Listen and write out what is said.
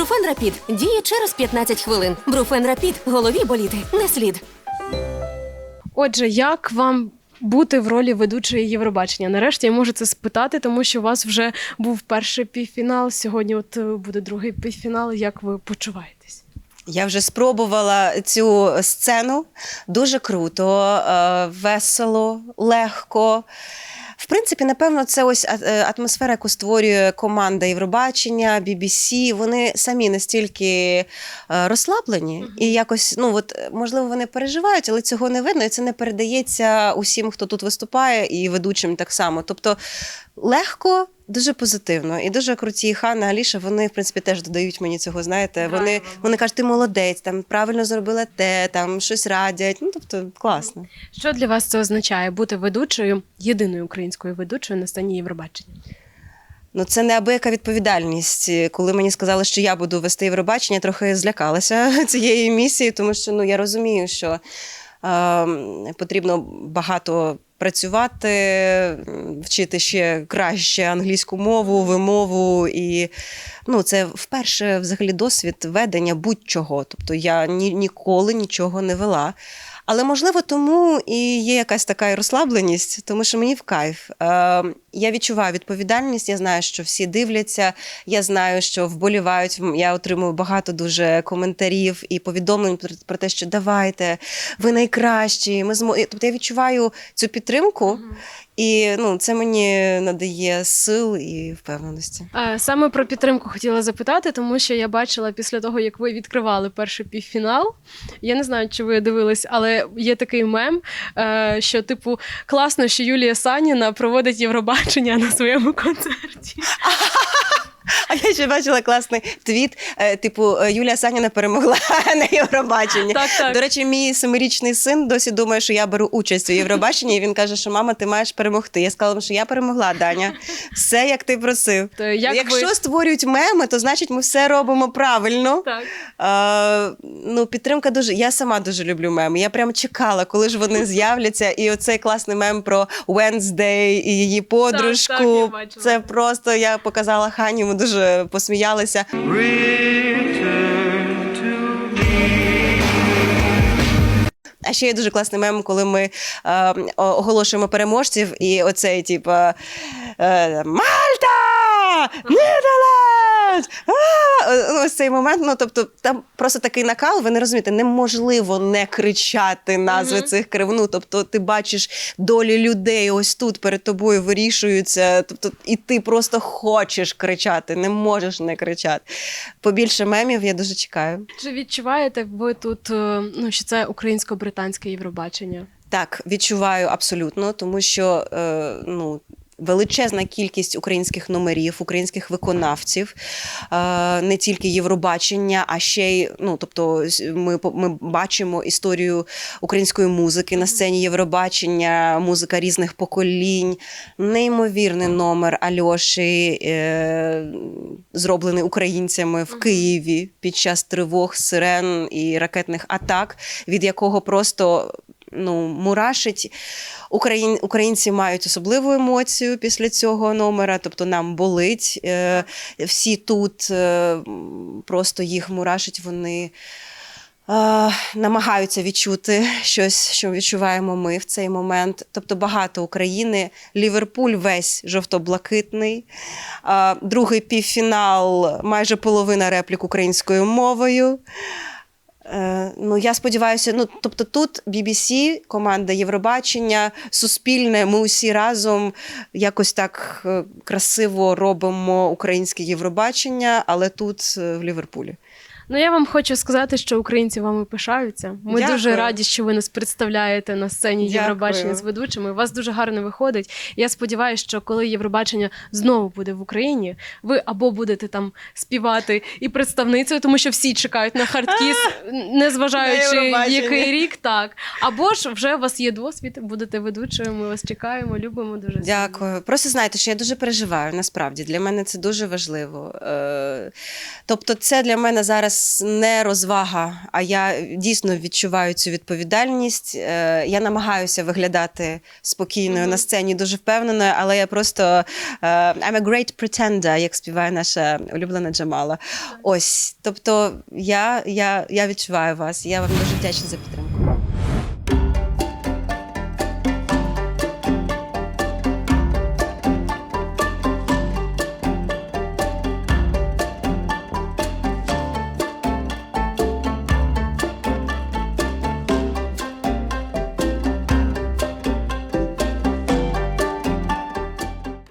Бруфен Рапід діє через 15 хвилин. Бруфен Рапід голові боліти не слід. Отже, як вам бути в ролі ведучої Євробачення? Нарешті я можу це спитати, тому що у вас вже був перший півфінал. Сьогодні от е, буде другий півфінал. Як ви почуваєтесь? Я вже спробувала цю сцену. Дуже круто, е, весело, легко. В принципі, напевно, це ось е, атмосфера, яку створює команда Євробачення, BBC. Вони самі настільки е, розслаблені, і якось, ну от можливо, вони переживають, але цього не видно, і це не передається усім, хто тут виступає, і ведучим так само. Тобто легко. Дуже позитивно і дуже круті І Ханна, Аліша. Вони в принципі теж додають мені цього. Знаєте, вони, вони кажуть, ти молодець, там правильно зробила те, там щось радять. Ну тобто класно. Що для вас це означає бути ведучою, єдиною українською ведучою на сцені Євробачення? Ну це неабияка відповідальність. Коли мені сказали, що я буду вести Євробачення, я трохи злякалася цієї місії, тому що ну я розумію, що е, потрібно багато. Працювати, вчити ще краще англійську мову, вимову, і ну, це вперше взагалі досвід ведення будь-чого. Тобто я ні, ніколи нічого не вела. Але можливо, тому і є якась така розслабленість, тому що мені в кайф. Е, я відчуваю відповідальність. Я знаю, що всі дивляться. Я знаю, що вболівають. Я отримую багато дуже коментарів і повідомлень про, про те, що давайте, ви найкращі. Ми змо... Тобто я відчуваю цю підтримку, і ну, це мені надає сил і впевненості. Саме про підтримку хотіла запитати, тому що я бачила після того, як ви відкривали перший півфінал. Я не знаю, чи ви дивились, але є такий мем, е, що, типу, класно, що Юлія Саніна проводить Євробачення на своєму концерті. А я ще бачила класний твіт. е, Типу, е, Юлія Саніна перемогла на Євробаченні. Так, так. До речі, мій семирічний син досі думає, що я беру участь у Євробаченні. І він каже, що мама, ти маєш перемогти. Я сказала, що я перемогла, Даня. Все як ти просив. То як Якщо ви... створюють меми, то значить ми все робимо правильно. Так. Е, ну, підтримка дуже. Я сама дуже люблю меми. Я прямо чекала, коли ж вони з'являться. І оцей класний мем про Wednesday і її подружку. так, я. Це просто я показала Хані, дуже посміялися. А ще є дуже класний мем, коли ми е, оголошуємо переможців, і оцей, типу, е, Мальта! А! Ну, Ось цей момент. Ну, тобто, там просто такий накал, ви не розумієте, неможливо не кричати назви цих крив. Ну, тобто, ти бачиш долі людей ось тут перед тобою вирішуються. Тобто, і ти просто хочеш кричати, не можеш не кричати. Побільше мемів я дуже чекаю. Чи відчуваєте ви тут, е, ну, що це українсько-британське Євробачення? Так, відчуваю абсолютно, тому що е, ну. Величезна кількість українських номерів, українських виконавців, е, не тільки Євробачення, а ще й ну, тобто, ми, ми бачимо історію української музики на сцені Євробачення, музика різних поколінь, неймовірний номер Альоші, е, зроблений українцями в Києві під час тривог, сирен і ракетних атак, від якого просто ну, мурашить. Україн, українці мають особливу емоцію після цього номера, тобто нам болить. Е, всі тут е, просто їх мурашить, вони. Намагаються відчути щось, що відчуваємо ми в цей момент. Тобто багато України. Ліверпуль весь жовто-блакитний. Другий півфінал, майже половина реплік українською мовою. Е, Ну, я сподіваюся, ну тобто тут BBC, команда Євробачення, Суспільне, ми усі разом якось так е, красиво робимо українське Євробачення, але тут е, в Ліверпулі. Ну, я вам хочу сказати, що українці вами пишаються. Ми Дякую. дуже раді, що ви нас представляєте на сцені Дякую. Євробачення з ведучими. У вас дуже гарно виходить. Я сподіваюся, що коли Євробачення знову буде в Україні, ви або будете там співати і представницею, тому що всі чекають на хардкіс, незважаючи Євробачення. який рік, так. Або ж вже у вас є досвід, будете ведучою. Ми вас чекаємо, любимо дуже. сильно. Дякую. Просто знаєте, що я дуже переживаю. Насправді для мене це дуже важливо. Е, Тобто, це для мене зараз зараз не розвага, а я дійсно відчуваю цю відповідальність. Е, Я намагаюся виглядати спокійною на сцені, дуже впевненою, але я просто е, I'm a great pretender, як співає наша улюблена Джамала. Ось, тобто я, я, я відчуваю вас. Я вам дуже вдячна за підтримку.